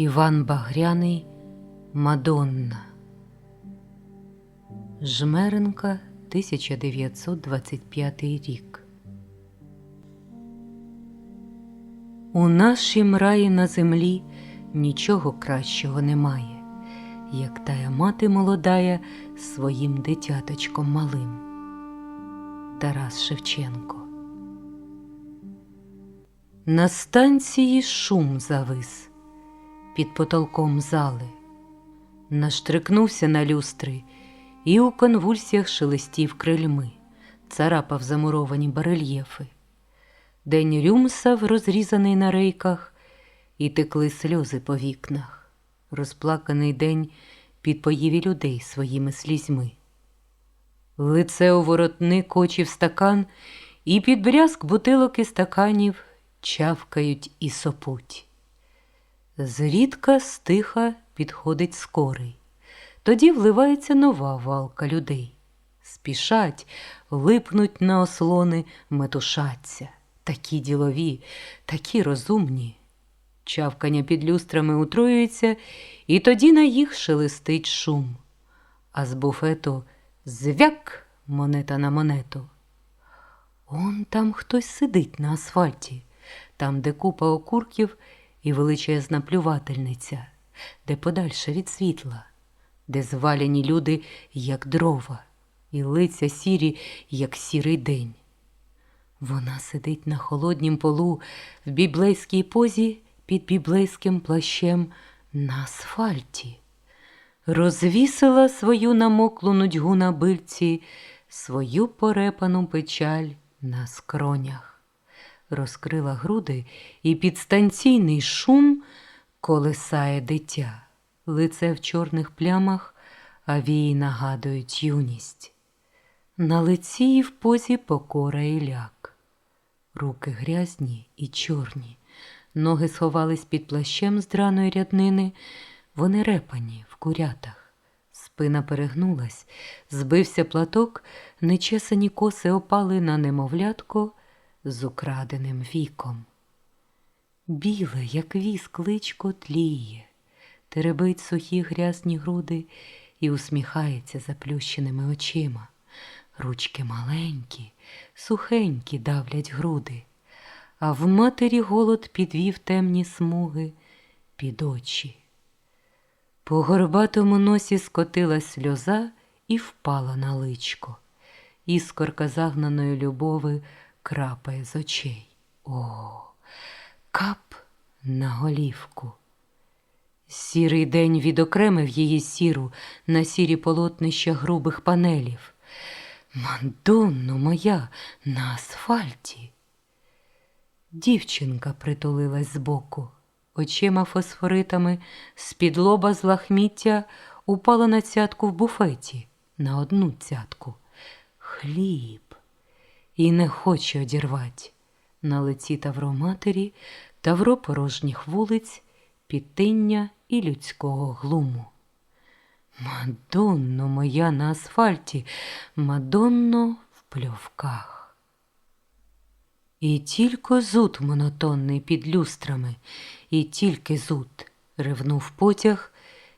Іван Багряний Мадонна Жмеренка 1925 рік. У нашім раї на землі нічого кращого немає, як тая мати молодая своїм дитяточком малим. Тарас Шевченко На станції шум завис під потолком зали, наштрикнувся на люстри і у конвульсіях шелестів крильми, царапав замуровані барельєфи. День рюмсав, розрізаний на рейках, і текли сльози по вікнах, розплаканий день підпоїв людей своїми слізьми. Лице у воротник, очі в стакан, і під брязк бутилок і стаканів чавкають і сопуть. Зрідка стиха підходить скорий, тоді вливається нова валка людей. Спішать, липнуть на ослони, метушаться, такі ділові, такі розумні. Чавкання під люстрами утроюється, і тоді на їх шелестить шум, а з буфету звяк монета на монету. Он там хтось сидить на асфальті, там, де купа окурків і величезна плювательниця, де подальше від світла, де звалені люди, як дрова, і лиця сірі, як сірий день. Вона сидить на холоднім полу в біблейській позі під біблейським плащем на асфальті, розвісила свою намоклу нудьгу на бильці, свою порепану печаль на скронях, розкрила груди і під станційний шум колесає дитя, лице в чорних плямах, а вії нагадують юність. На лиці в позі покора і ляк. Руки грязні і чорні, ноги сховались під плащем з драної ряднини, вони репані в курятах. Спина перегнулась, збився платок, нечесані коси опали на немовлятко з украденим віком. Біле, як віск, личко тліє, теребить сухі грязні груди і усміхається заплющеними очима. Ручки маленькі, сухенькі давлять груди, а в матері голод підвів темні смуги під очі. По горбатому носі скотилась сльоза і впала на личко. Іскорка загнаної любови крапає з очей. О, кап на голівку. Сірий день відокремив її сіру на сірі полотнища грубих панелів. Мандонно моя на асфальті. Дівчинка притулилась збоку, очима фосфоритами з-під лоба з лахміття упала на цятку в буфеті, на одну цятку. Хліб. І не хоче одірвать. На лиці тавро матері, тавро порожніх вулиць, підтиння і людського глуму. Мадонно моя на асфальті, Мадонно в пльовках. І тільки зуд монотонний під люстрами, і тільки зуд ревнув потяг,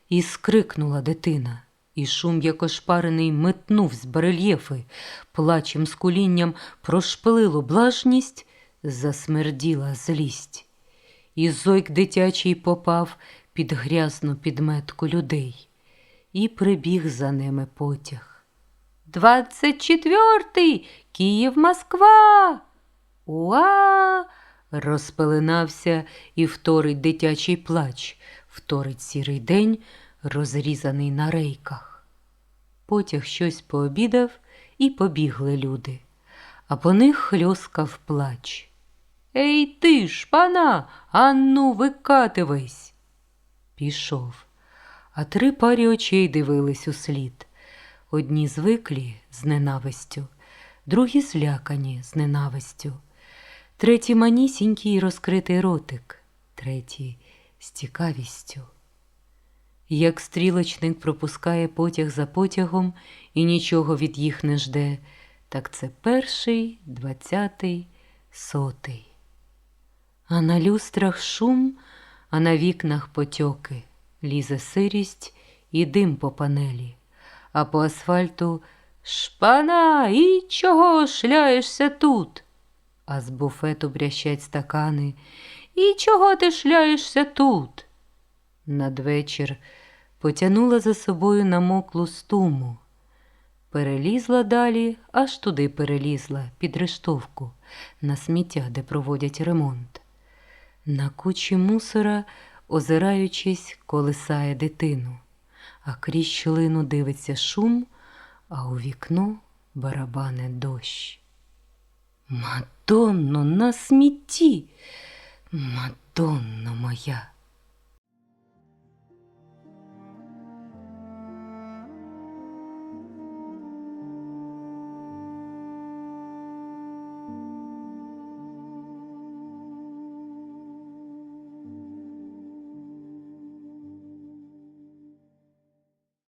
і скрикнула дитина, і шум, як ошпарений, метнув з барельєфи, плачем з кулінням прошпилило блажність, засмерділа злість. І зойк дитячий попав під грязну підметку людей і прибіг за ними потяг. Двадцять четвертий Київ Москва. Уа! розпеленався і вторить дитячий плач, вторить сірий день, розрізаний на рейках. Потяг щось пообідав і побігли люди, а по них хльоскав плач. Ей ти ж, пана, анну викативайсь. Пішов а три парі очей дивились у слід. Одні звиклі з ненавистю, другі злякані з ненавистю, треті манісінький розкритий ротик, треті з цікавістю. Як стрілочник пропускає потяг за потягом і нічого від їх не жде, так це перший, двадцятий, сотий. А на люстрах шум а на вікнах потьоки, лізе сирість і дим по панелі, а по асфальту Шпана, і чого шляєшся тут? А з буфету брящать стакани. І чого ти шляєшся тут? Надвечір потянула за собою намоклу стуму. Перелізла далі, аж туди перелізла, під рештовку, на сміття, де проводять ремонт. На кучі мусора, озираючись, колисає дитину, а крізь щілину дивиться шум, а у вікно барабане дощ. Мадонно на смітті, Мадонно моя.